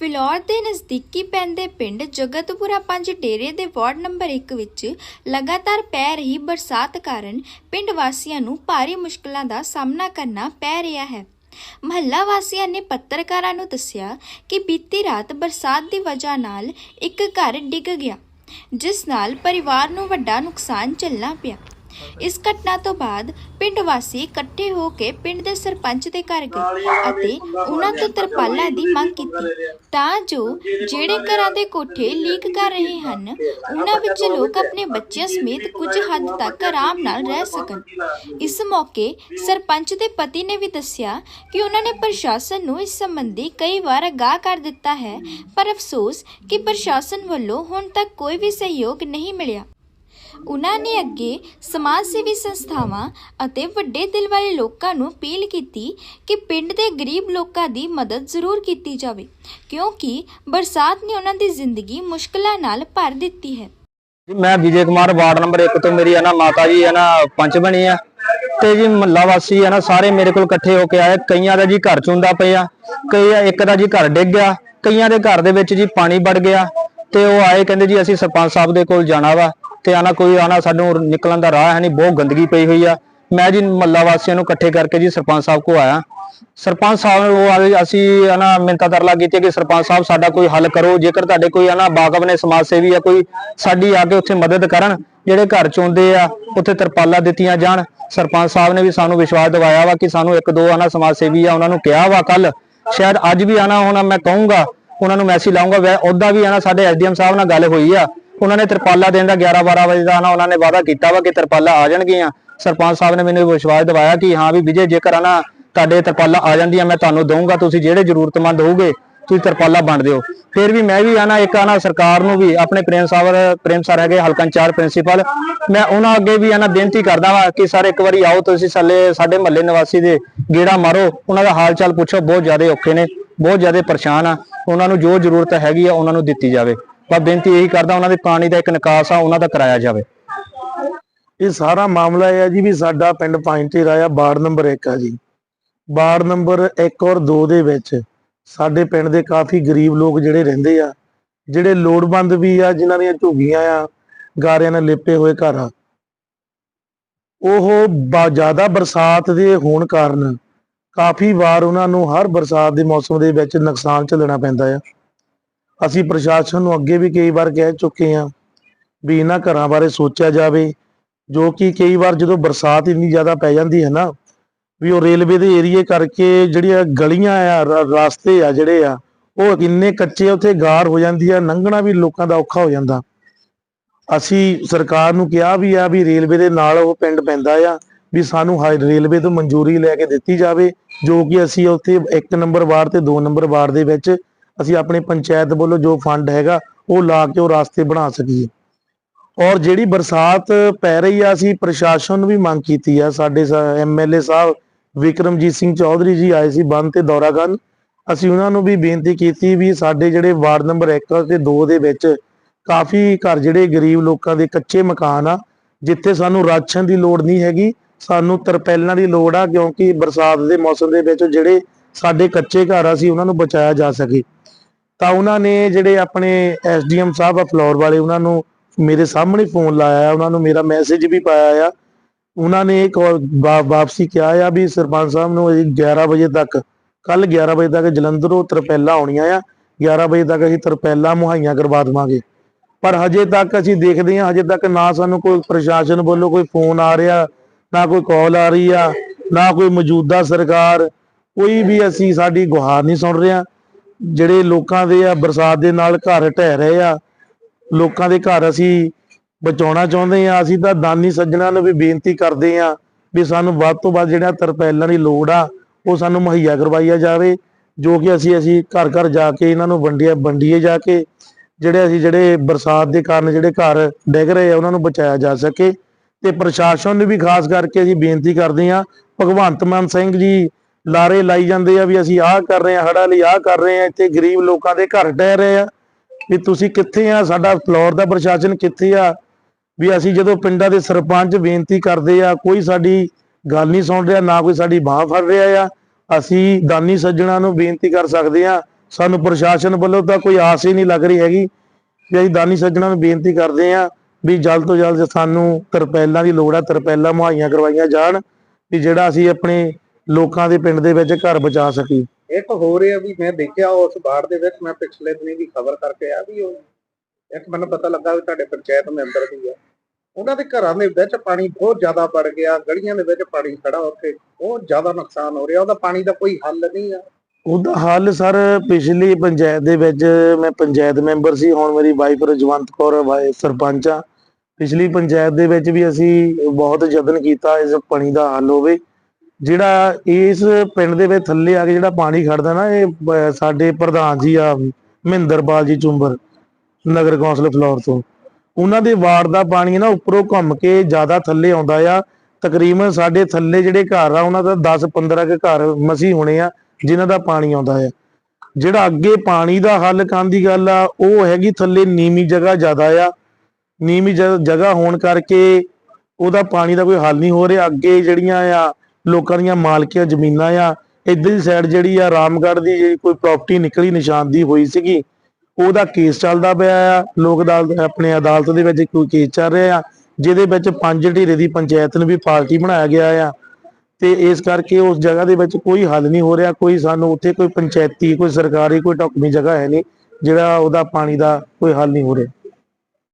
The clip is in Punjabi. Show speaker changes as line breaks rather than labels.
ਫਿਲੌਰ ਦੇ ਨਜ਼ਦੀਕੀ ਪੈਂਦੇ ਪਿੰਡ ਜਗਤਪੁਰਾ ਪੰਜ ਡੇਰੇ ਦੇ ਵਾਰਡ ਨੰਬਰ 1 ਵਿੱਚ ਲਗਾਤਾਰ ਪੈ ਰਹੀ ਬਰਸਾਤ ਕਾਰਨ ਪਿੰਡ ਵਾਸੀਆਂ ਨੂੰ ਭਾਰੀ ਮੁਸ਼ਕਲਾਂ ਦਾ ਸਾਹਮਣਾ ਕਰਨਾ ਪੈ ਰਿਹਾ ਹੈ। ਮਹੱਲਾ ਵਾਸੀਆਂ ਨੇ ਪੱਤਰਕਾਰਾਂ ਨੂੰ ਦੱਸਿਆ ਕਿ ਬੀਤੀ ਰਾਤ ਬਰਸਾਤ ਦੀ ਵਜ੍ਹਾ ਨਾਲ ਇੱਕ ਘਰ ਡਿੱਗ ਗਿਆ, ਜਿਸ ਨਾਲ ਪਰਿਵਾਰ ਨੂੰ ਵੱਡਾ ਨੁਕਸਾਨ ਝੱਲਣਾ ਪਿਆ। ਇਸ ਘਟਨਾ ਤੋਂ ਬਾਅਦ ਪਿੰਡ ਵਾਸੀ ਇਕੱਠੇ ਹੋ ਕੇ ਪਿੰਡ ਦੇ ਸਰਪੰਚ ਦੇ ਘਰ ਗਏ ਅਤੇ ਉਹਨਾਂ ਤੋਂ ਤਰਪਾਲਾਂ ਦੀ ਮੰਗ ਕੀਤੀ। ਤਾਂ ਜੋ ਜਿਹੜੇ ਘਰਾਂ ਦੇ ਕੋਠੇ ਲੀਕ ਕਰ ਰਹੇ ਹਨ ਉਹਨਾਂ ਵਿੱਚ ਲੋਕ ਆਪਣੇ ਬੱਚਿਆਂ ਸਮੇਤ ਕੁਝ ਹੱਦ ਤੱਕ ਆਰਾਮ ਨਾਲ ਰਹਿ ਸਕਣ। ਇਸ ਮੌਕੇ ਸਰਪੰਚ ਦੇ ਪਤੀ ਨੇ ਵੀ ਦੱਸਿਆ ਕਿ ਉਹਨਾਂ ਨੇ ਪ੍ਰਸ਼ਾਸਨ ਨੂੰ ਇਸ ਸੰਬੰਧੀ ਕਈ ਵਾਰ ਅਗਾਹ ਕਰ ਦਿੱਤਾ ਹੈ ਪਰ ਅਫਸੋਸ ਕਿ ਪ੍ਰਸ਼ਾਸਨ ਵੱਲੋਂ ਹੁਣ ਤੱਕ ਕੋਈ ਵੀ ਸਹਿਯੋਗ ਨਹੀਂ ਮਿਲਿਆ। ਉਨ੍ਹਾਂ ਨੇ ਅੱਗੇ ਸਮਾਜ ਸੇਵੀ ਸੰਸਥਾਵਾਂ ਅਤੇ ਵੱਡੇ ਦਿਲ ਵਾਲੇ ਲੋਕਾਂ ਨੂੰ ਅਪੀਲ ਕੀਤੀ ਕਿ ਪਿੰਡ ਦੇ ਗਰੀਬ ਲੋਕਾਂ ਦੀ ਮਦਦ ਜ਼ਰੂਰ ਕੀਤੀ ਜਾਵੇ, ਕਿਉਂਕਿ ਬਰਸਾਤ ਨੇ ਉਹਨਾਂ ਦੀ ਜ਼ਿੰਦਗੀ ਮੁਸ਼ਕਲਾਂ ਨਾਲ ਭਰ ਦਿੱਤੀ ਹੈ।
ਮੈਂ ਵਿਜੇ ਕੁਮਾਰ, ਵਾਰਡ ਨੰਬਰ 1 ਤੋਂ ਮੇਰੀ ਹੈ ਨਾ, ਮਾਤਾ ਜੀ ਹੈ ਨਾ, ਪੰਚ ਬਣੀ ਆ। ਤੇ ਜੀ, ਮਹੱਲਾ ਵਾਸੀ ਹੈ ਨਾ, ਸਾਰੇ ਮੇਰੇ ਕੋਲ ਇਕੱਠੇ ਹੋ ਕੇ ਆਏ। ਕਈਆਂ ਦਾ ਜੀ ਘਰ ਚੁੰਦਾ ਪਿਆ ਕਈ ਇੱਕ ਦਾ ਜੀ ਘਰ ਡਿੱਗ ਗਿਆ, ਕਈਆਂ ਦੇ ਘਰ ਦੇ ਵਿੱਚ ਜੀ ਪਾਣੀ ਵੜ ਗਿਆ। ਤੇ ਉਹ ਆਏ, ਕਹਿੰਦੇ ਜੀ, ਅਸੀਂ ਸਰਪੰਚ ਸਾਹਿਬ ਦੇ ਕੋਲ ਜਾਣਾ ਵਾ। ਤੇ ਆਣਾ ਕੋਈ ਆਣਾ ਸਾਨੂੰ ਨਿਕਲਣ ਦਾ ਰਾਹ ਹੈ ਨਹੀਂ, ਬਹੁਤ ਗੰਦਗੀ ਪਈ ਹੋਈ ਆ। ਮੈਂ ਜੀ ਮਹੱਲਾ ਵਾਸੀਆਂ ਨੂੰ ਇਕੱਠੇ ਕਰਕੇ ਜੀ ਸਰਪੰਚ ਸਾਹਿਬ ਕੋ ਆਇਆ। ਸਰਪੰਚ ਸਾਹਿਬ ਨੂੰ ਉਹ ਅਸੀਂ ਆਨਾ ਮਿੰਤਾ ਤਰਲਾ ਕੀਤੀ ਕਿ ਸਰਪੰਚ ਸਾਹਿਬ ਸਾਡਾ ਕੋਈ ਹੱਲ ਕਰੋ, ਜੇਕਰ ਤੁਹਾਡੇ ਕੋਈ ਆਨਾ ਬਾਗਵ ਨੇ ਸਮਾਜ ਸੇਵੀ ਆ, ਕੋਈ ਸਾਡੀ ਆ ਕੇ ਉੱਥੇ ਮਦਦ ਕਰਨ, ਜਿਹੜੇ ਘਰ ਚੋਂਦੇ ਆ, ਉੱਥੇ ਤਰਪਾਲਾਂ ਦਿੱਤੀਆਂ ਜਾਣ। ਸਰਪੰਚ ਸਾਹਿਬ ਨੇ ਵੀ ਸਾਨੂੰ ਵਿਸ਼ਵਾਸ ਦਿਵਾਇਆ ਵਾ ਕਿ ਸਾਨੂੰ ਇੱਕ ਦੋ ਆਨਾ ਸਮਾਜ ਸੇਵੀ ਆ, ਉਹਨਾਂ ਨੂੰ ਕਿਹਾ ਵਾ ਕੱਲ ਸ਼ਾਇਦ ਅੱਜ ਵੀ ਆਣਾ ਹੋਣਾ, ਮੈਂ ਕਹੂੰਗਾ, ਉਹਨਾਂ ਨੂੰ ਮੈਸੇਜ ਲਾਉਂਗਾ ਵੈ ਉਹਦਾ ਵੀ ਆਣਾ ਸਾਡੇ ਐਸਡੀਐਮ ਸਾਹਿਬ ਨਾਲ ਗੱਲ ਹੋਈ ਆ। ਉਹਨਾਂ ਨੇ ਤਰਪਾਲਾ ਦੇਣ ਦਾ 11 12 ਵਜੇ ਦਾ ਨਾ ਉਹਨਾਂ ਨੇ ਵਾਅਦਾ ਕੀਤਾ ਵਾ ਕਿ ਤਰਪਾਲਾ ਆ ਜਾਣਗੀਆਂ। ਸਰਪੰਚ ਸਾਹਿਬ ਨੇ ਮੈਨੂੰ ਵਿਸ਼ਵਾਸ ਦਿਵਾਇਆ ਕਿ ਹਾਂ ਵੀ ਵਿਜੇ, ਜੇਕਰ ਆਣਾ ਤੁਹਾਡੇ ਤਰਪਾਲਾਂ ਆ ਜਾਂਦੀਆਂ, ਮੈਂ ਤੁਹਾਨੂੰ ਦਊਂਗਾ, ਤੁਸੀਂ ਜਿਹੜੇ ਜ਼ਰੂਰਤਮੰਦ ਹੋਊਗੇ, ਤੁਸੀਂ ਤਰਪਾਲਾ ਵੰਡ ਦਿਓ। ਫਿਰ ਵੀ ਮੈਂ ਵੀ ਆਣਾ ਇੱਕ ਆਣਾ ਸਰਕਾਰ ਨੂੰ ਵੀ ਆਪਣੇ ਪ੍ਰੇਮ ਸਾਹਿਬ ਪ੍ਰੇਮ ਸਰ ਹੈਗੇ ਹਲਕਾ ਚਾਰ ਪ੍ਰਿੰਸੀਪਲ, ਮੈਂ ਉਹਨਾਂ ਅੱਗੇ ਵੀ ਆਣਾ ਬੇਨਤੀ ਕਰਦਾ ਵਾਂ ਕਿ ਸਰ ਇੱਕ ਵਾਰੀ ਆਓ, ਤੁਸੀਂ ਸਾਲੇ ਸਾਡੇ ਮਹੱਲੇ ਨਿਵਾਸੀ ਦੇ ਗੇੜਾ ਮਾਰੋ, ਉਹਨਾਂ ਦਾ ਹਾਲ ਚਾਲ ਪੁੱਛੋ, ਬਹੁਤ ਜ਼ਿਆਦਾ ਔਖੇ ਨੇ, ਬਹੁਤ ਜ਼ਿਆਦਾ ਪਰੇਸ਼ਾਨ ਆ। ਉਹਨਾਂ ਨੂੰ ਜੋ ਜ਼ਰੂਰਤ ਹੈਗੀ ਆ, ਉਹਨਾਂ ਨੂੰ ਦਿੱਤੀ ਜਾਵੇ। ਬਸ ਬੇਨਤੀ ਇਹੀ ਕਰਦਾ ਉਹਨਾਂ ਦੇ ਪਾਣੀ ਦਾ ਇੱਕ ਨਿਕਾਸ ਆ, ਉਹਨਾਂ ਦਾ ਕਰਾਇਆ ਜਾਵੇ।
ਇਹ ਸਾਰਾ ਮਾਮਲਾ ਇਹ ਹੈ ਜੀ ਵੀ ਸਾਡਾ ਪਿੰਡ ਪਾਈਂਟੇਰਾ ਆ, ਵਾਰਡ ਨੰਬਰ 1 ਆ ਜੀ। ਵਾਰਡ ਨੰਬਰ 1 ਔਰ 2 ਦੇ ਵਿੱਚ ਸਾਡੇ ਪਿੰਡ ਦੇ ਕਾਫੀ ਗਰੀਬ ਲੋਕ ਜਿਹੜੇ ਰਹਿੰਦੇ ਆ, ਜਿਹੜੇ ਲੋੜਵੰਦ ਵੀ ਆ, ਜਿਨ੍ਹਾਂ ਦੀਆਂ ਝੁੱਗੀਆਂ ਆ, ਗਾਰਿਆਂ ਨਾਲ ਲਿਪੇ ਹੋਏ ਘਰ ਆ। ਉਹ ਜ਼ਿਆਦਾ ਬਰਸਾਤ ਦੇ ਹੋਣ ਕਾਰਨ ਕਾਫੀ ਵਾਰ ਉਹਨਾਂ ਨੂੰ ਹਰ ਬਰਸਾਤ ਦੇ ਮੌਸਮ ਦੇ ਵਿੱਚ ਨੁਕਸਾਨ ਝੱਲਣਾ ਪੈਂਦਾ ਆ। ਅਸੀਂ ਪ੍ਰਸ਼ਾਸਨ ਨੂੰ ਅੱਗੇ ਵੀ ਕਈ ਵਾਰ ਕਹਿ ਚੁੱਕੇ ਹਾਂ ਵੀ ਇਹਨਾਂ ਘਰਾਂ ਬਾਰੇ ਸੋਚਿਆ ਜਾਵੇ, ਜੋ ਕਿ ਕਈ ਵਾਰ ਜਦੋਂ ਬਰਸਾਤ ਇੰਨੀ ਜ਼ਿਆਦਾ ਪੈ ਜਾਂਦੀ ਹੈ ਨਾ, ਵੀ ਉਹ ਰੇਲਵੇ ਦੇ ਏਰੀਏ ਕਰਕੇ ਜਿਹੜੀਆਂ ਗਲੀਆਂ ਆ, ਰ- ਰਸਤੇ ਆ ਜਿਹੜੇ ਆ, ਉਹ ਇੰਨੇ ਕੱਚੇ ਉੱਥੇ ਗਾਰ ਹੋ ਜਾਂਦੀ ਆ, ਲੰਘਣਾ ਵੀ ਲੋਕਾਂ ਦਾ ਔਖਾ ਹੋ ਜਾਂਦਾ। ਅਸੀਂ ਸਰਕਾਰ ਨੂੰ ਕਿਹਾ ਵੀ ਆ ਵੀ ਰੇਲਵੇ ਦੇ ਨਾਲ ਉਹ ਪਿੰਡ ਪੈਂਦਾ ਆ, ਵੀ ਸਾਨੂੰ ਹਾਈ ਰੇਲਵੇ ਤੋਂ ਮਨਜ਼ੂਰੀ ਲੈ ਕੇ ਦਿੱਤੀ ਜਾਵੇ, ਜੋ ਕਿ ਅਸੀਂ ਉੱਥੇ 1 ਨੰਬਰ ਵਾਰਡ ਤੇ 2 ਨੰਬਰ ਵਾਰਡ ਦੇ ਵਿੱਚ ਅਸੀਂ ਆਪਣੀ ਪੰਚਾਇਤ ਵੱਲੋਂ ਜੋ ਫੰਡ ਹੈਗਾ, ਉਹ ਲਾ ਕੇ ਉਹ ਰਸਤੇ ਬਣਾ ਸਕੀਏ। ਔਰ ਜਿਹੜੀ ਬਰਸਾਤ ਪੈ ਰਹੀ ਆ, ਅਸੀਂ ਪ੍ਰਸ਼ਾਸਨ ਨੂੰ ਵੀ ਮੰਗ ਕੀਤੀ ਆ। ਸਾਡੇ ਐਮਐਲਏ ਸਾਹਿਬ ਵਿਕਰਮਜੀਤ ਸਿੰਘ ਚੌਧਰੀ ਜੀ ਆਏ ਸੀ ਬੰਦ ਤੇ ਦੌਰਾ ਕਰਨ। ਅਸੀਂ ਉਹਨਾਂ ਨੂੰ ਵੀ ਬੇਨਤੀ ਕੀਤੀ ਵੀ ਸਾਡੇ ਜਿਹੜੇ ਵਾਰਡ ਨੰਬਰ 1 ਤੇ 2 ਦੇ ਵਿੱਚ ਕਾਫੀ ਘਰ ਜਿਹੜੇ ਗਰੀਬ ਲੋਕਾਂ ਦੇ ਕੱਚੇ ਮਕਾਨ ਆ, ਜਿੱਥੇ ਸਾਨੂੰ ਰਾਸ਼ਨ ਦੀ ਲੋੜ ਨਹੀਂ ਹੈਗੀ, ਸਾਨੂੰ ਤਰਪੈਲਾਂ ਦੀ ਲੋੜ ਆ, ਕਿਉਂਕਿ ਬਰਸਾਤ ਦੇ ਮੌਸਮ ਦੇ ਵਿੱਚ ਜਿਹੜੇ ਸਾਡੇ ਕੱਚੇ ਘਰ ਆ ਸੀ ਉਹਨਾਂ ਨੂੰ ਬਚਾਇਆ ਜਾ ਸਕੇ। ਤਾਂ ਉਹਨਾਂ ਨੇ ਜਿਹੜੇ ਆਪਣੇ ਐਸਡੀਐਮ ਸਾਹਿਬ ਆ ਫਲੋਰ ਵਾਲੇ, ਉਹਨਾਂ ਨੂੰ ਮੇਰੇ ਸਾਹਮਣੇ ਫੋਨ ਲਾਇਆ ਉਹਨਾਂ ਨੂੰ ਮੇਰਾ ਮੈਸੇਜ ਵੀ ਪਾਇਆ ਆ। ਉਹਨਾਂ ਨੇ ਇੱਕ ਵਾਪਸੀ ਕਿਹਾ ਆ ਵੀ ਸਰਪੰਚ ਸਾਹਿਬ ਨੂੰ ਅਸੀਂ 11 ਵਜੇ ਤੱਕ ਕੱਲ 11 ਵਜੇ ਤੱਕ ਜਲੰਧਰੋਂ ਤਰਪੈਲਾ ਆਉਣੀਆਂ ਆ। 11 ਵਜੇ ਤੱਕ ਅਸੀਂ ਤਰਪੈਲਾ ਮੁਹੱਈਆ ਕਰਵਾ ਦੇਵਾਂਗੇ। ਪਰ ਹਜੇ ਤੱਕ ਅਸੀਂ ਦੇਖਦੇ ਹਾਂ, ਹਜੇ ਤੱਕ ਨਾ ਸਾਨੂੰ ਕੋਈ ਪ੍ਰਸ਼ਾਸਨ ਵੱਲੋਂ ਕੋਈ ਫੋਨ ਆ ਰਿਹਾ, ਨਾ ਕੋਈ ਕਾਲ ਆ ਰਹੀ ਆ, ਨਾ ਕੋਈ ਮੌਜੂਦਾ ਸਰਕਾਰ, ਕੋਈ ਵੀ ਅਸੀਂ ਸਾਡੀ ਗੁਹਾਰ ਨਹੀਂ ਸੁਣ ਰਿਹਾ। ਜਿਹੜੇ ਲੋਕਾਂ ਦੇ ਆ, ਬਰਸਾਤ ਦੇ ਨਾਲ ਘਰ ਢਹਿ ਰਹੇ ਆ, ਲੋਕਾਂ ਦੇ ਘਰ ਅਸੀਂ ਬਚਾਉਣਾ ਚਾਹੁੰਦੇ ਆ, ਅਸੀਂ ਤਾਂ ਦਾਨੀ ਸੱਜਣਾ ਨੂੰ ਵੀ ਬੇਨਤੀ ਕਰਦੇ ਆ ਵੀ ਸਾਨੂੰ ਵੱਧ ਤੋਂ ਵੱਧ ਜਿਹੜਾ ਤਰਪੈਲਾਂ ਦੀ ਲੋੜ ਆ, ਉਹ ਸਾਨੂੰ ਮੁਹੱਈਆ ਕਰਵਾਈਆ ਜਾਵੇ, ਜੋ ਕਿ ਅਸੀਂ ਅਸੀਂ ਘਰ ਘਰ ਜਾ ਕੇ ਇਹਨਾਂ ਨੂੰ ਵੰਡੀਏ ਵੰਡੀਏ ਜਾ ਕੇ ਜਿਹੜੇ ਅਸੀਂ ਜਿਹੜੇ ਬਰਸਾਤ ਦੇ ਕਾਰਨ ਜਿਹੜੇ ਘਰ ਡਿੱਗ ਰਹੇ ਆ, ਉਹਨਾਂ ਨੂੰ ਬਚਾਇਆ ਜਾ ਸਕੇ ਤੇ ਪ੍ਰਸ਼ਾਸਨ ਨੂੰ ਵੀ ਖਾਸ ਕਰਕੇ ਅਸੀਂ ਬੇਨਤੀ ਕਰਦੇ ਆ, ਭਗਵੰਤ ਮਾਨ ਸਿੰਘ ਜੀ ਲਾਰੇ ਲਾਈ ਜਾਂਦੇ ਆ ਵੀ ਅਸੀਂ ਆਹ ਕਰ ਰਹੇ ਆ ਹੜਾ ਲਈ ਆਹ ਕਰ ਰਹੇ ਆ ਇੱਥੇ ਗਰੀਬ ਲੋਕਾਂ ਦੇ ਘਰ ਡਹਿ ਰਹੇ ਆ। ਵੀ ਤੁਸੀਂ ਕਿੱਥੇ ਆ? ਸਾਡਾ ਫਲੋਰ ਦਾ ਪ੍ਰਸ਼ਾਸਨ ਕਿੱਥੇ ਆ? ਵੀ ਅਸੀਂ ਜਦੋਂ ਪਿੰਡਾਂ ਦੇ ਸਰਪੰਚ ਬੇਨਤੀ ਕਰਦੇ ਆ, ਕੋਈ ਸਾਡੀ ਗੱਲ ਨਹੀਂ ਸੁਣ ਰਿਹਾ, ਨਾ ਕੋਈ ਸਾਡੀ ਬਾਹ ਫੜ ਰਿਹਾ ਆ, ਅਸੀਂ ਦਾਨੀ ਸੱਜਣਾ ਨੂੰ ਬੇਨਤੀ ਕਰ ਸਕਦੇ ਆ ਸਾਨੂੰ ਪ੍ਰਸ਼ਾਸਨ ਵੱਲੋਂ ਤਾਂ ਕੋਈ ਆਸ ਹੀ ਨਹੀਂ ਲੱਗ ਰਹੀ ਹੈਗੀ ਵੀ ਅਸੀਂ ਦਾਨੀ ਸੱਜਣਾ ਨੂੰ ਬੇਨਤੀ ਕਰਦੇ ਹਾਂ ਵੀ ਜਲਦ ਤੋਂ ਜਲਦ ਸਾਨੂੰ ਤਰਪੈਲਾਂ ਦੀ ਲੋੜ ਆ, ਤਰਪੈਲਾਂ ਮੁਹੱਈਆ ਕਰਵਾਈਆਂ ਜਾਣ, ਵੀ ਜਿਹੜਾ ਅਸੀਂ ਆਪਣੇ ਲੋਕਾਂ ਦੇ ਪਿੰਡ ਦੇ ਵਿੱਚ ਘਰ ਬਚਾ ਸਕੀਏ
ਇੱਕ ਹੋ ਰਿਹਾ ਵੀ ਮੈਂ ਦੇਖਿਆ ਉਸ ਬਾੜ ਦੇ ਵਿੱਚ ਮੈਂ ਪਿਛਲੇ ਦਿਨੀ ਵੀ ਖਬਰ ਕਰਕੇ ਆ ਵੀ ਉਹ ਇੱਕ ਮੈਨੂੰ ਪਤਾ ਲੱਗਾ ਵੀ ਤੁਹਾਡੇ ਪੰਚਾਇਤ ਮੈਂਬਰ ਦੀ ਆ। ਉਹਨਾਂ ਦੇ ਘਰਾਂ ਦੇ ਵਿੱਚ ਪਾਣੀ ਬਹੁਤ ਜ਼ਿਆਦਾ ਵੜ ਗਿਆ ਗਲੀਆਂ ਦੇ ਵਿੱਚ ਪਾਣੀ ਖੜਾ ਕੇ ਬਹੁਤ ਜ਼ਿਆਦਾ ਨੁਕਸਾਨ ਹੋ ਰਿਹਾ ਉਹਦਾ ਪਾਣੀ ਦਾ ਕੋਈ ਹੱਲ ਨਹੀਂ ਆ।
ਉਹਦਾ ਹੱਲ ਸਰ ਪਿਛਲੀ ਪੰਚਾਇਤ ਦੇ ਵਿੱਚ ਮੈਂ ਪੰਚਾਇਤ ਮੈਂਬਰ ਸੀ ਹੁਣ ਮੇਰੀ ਵਾਈਫ ਰਜਵੰਤ ਕੌਰ ਵਾਈ ਸਰਪੰਚ ਆ। ਪਿਛਲੀ ਪੰਚਾਇਤ ਦੇ ਵਿੱਚ ਵੀ ਅਸੀਂ ਬਹੁਤ ਯਤਨ ਕੀਤਾ ਇਸ ਪਾਣੀ ਦਾ ਹੱਲ ਹੋਵੇ। ਜਿਹੜਾ ਇਸ ਪਿੰਡ ਦੇ ਵਿੱਚ ਥੱਲੇ ਆ ਕੇ ਜਿਹੜਾ ਪਾਣੀ ਖੜਦਾ ਨਾ, ਇਹ ਸਾਡੇ ਪ੍ਰਧਾਨ ਜੀ ਆ, ਮਹਿੰਦਰਪਾਲ ਜੀ ਚੁੰਬਰ, ਨਗਰ ਕੌਂਸਲ ਫਲੋਰ ਤੋਂ। ਉਹਨਾਂ ਦੇ ਵਾਰਡ ਦਾ ਪਾਣੀ ਨਾ ਉੱਪਰੋਂ ਘੁੰਮ ਕੇ ਜ਼ਿਆਦਾ ਥੱਲੇ ਆਉਂਦਾ ਆ। ਤਕਰੀਬਨ ਸਾਡੇ ਥੱਲੇ ਜਿਹੜੇ ਘਰ ਆ, ਉਹਨਾਂ ਦਾ 10 15 ਕੇ ਘਰ ਮਸੀ ਹੋਣੇ ਆ, ਜਿਨ੍ਹਾਂ ਦਾ ਪਾਣੀ ਆਉਂਦਾ ਆ। ਜਿਹੜਾ ਅੱਗੇ ਪਾਣੀ ਦਾ ਹੱਲ ਕਰਨ ਦੀ ਗੱਲ ਆ, ਉਹ ਹੈਗੀ ਥੱਲੇ ਨੀਵੀਂ ਜਗ੍ਹਾ ਜ਼ਿਆਦਾ ਆ। ਨੀਮੀ ਜਗ੍ਹਾ ਹੋਣ ਕਰਕੇ ਉਹਦਾ ਪਾਣੀ ਦਾ ਕੋਈ ਹੱਲ ਨਹੀਂ ਹੋ ਰਿਹਾ। ਅੱਗੇ ਜਿਹੜੀਆਂ ਆ ਲੋਕਾਂ ਦੀਆਂ ਮਾਲਕੀਆਂ ਜ਼ਮੀਨਾਂ ਆ, ਇੱਧਰ ਦੀ ਸਾਈਡ ਜਿਹੜੀ ਆ, ਰਾਮਗੜ੍ਹ ਦੀ ਜਿਹੜੀ ਕੋਈ ਪ੍ਰਾਪਰਟੀ ਨਿਕਲੀ ਨਿਸ਼ਾਨਦੀ ਹੋਈ ਸੀਗੀ, ਉਹਦਾ ਕੇਸ ਚੱਲਦਾ ਪਿਆ ਆ, ਲੋਕ ਅਦਾਲਤ, ਆਪਣੇ ਅਦਾਲਤ ਦੇ ਵਿੱਚ ਕੋਈ ਕੇਸ ਚੱਲ ਰਿਹਾ ਆ, ਜਿਹਦੇ ਵਿੱਚ ਪੰਜ ਢੀਰੇ ਦੀ ਪੰਚਾਇਤ ਨੂੰ ਵੀ ਪਾਰਟੀ ਬਣਾਇਆ ਗਿਆ ਆ, ਤੇ ਇਸ ਕਰਕੇ ਉਸ ਜਗ੍ਹਾ ਦੇ ਵਿੱਚ ਕੋਈ ਹੱਲ ਨਹੀਂ ਹੋ ਰਿਹਾ, ਕੋਈ ਸਾਨੂੰ ਉੱਥੇ ਕੋਈ ਪੰਚਾਇਤੀ, ਕੋਈ ਸਰਕਾਰੀ ਕੋਈ ਢੁਕਵੀਂ ਜਗ੍ਹਾ ਹੈ ਨਹੀਂ, ਜਿਹੜਾ ਉਹਦਾ ਪਾਣੀ ਦਾ ਕੋਈ ਹੱਲ ਨਹੀਂ ਹੋ ਰਿਹਾ।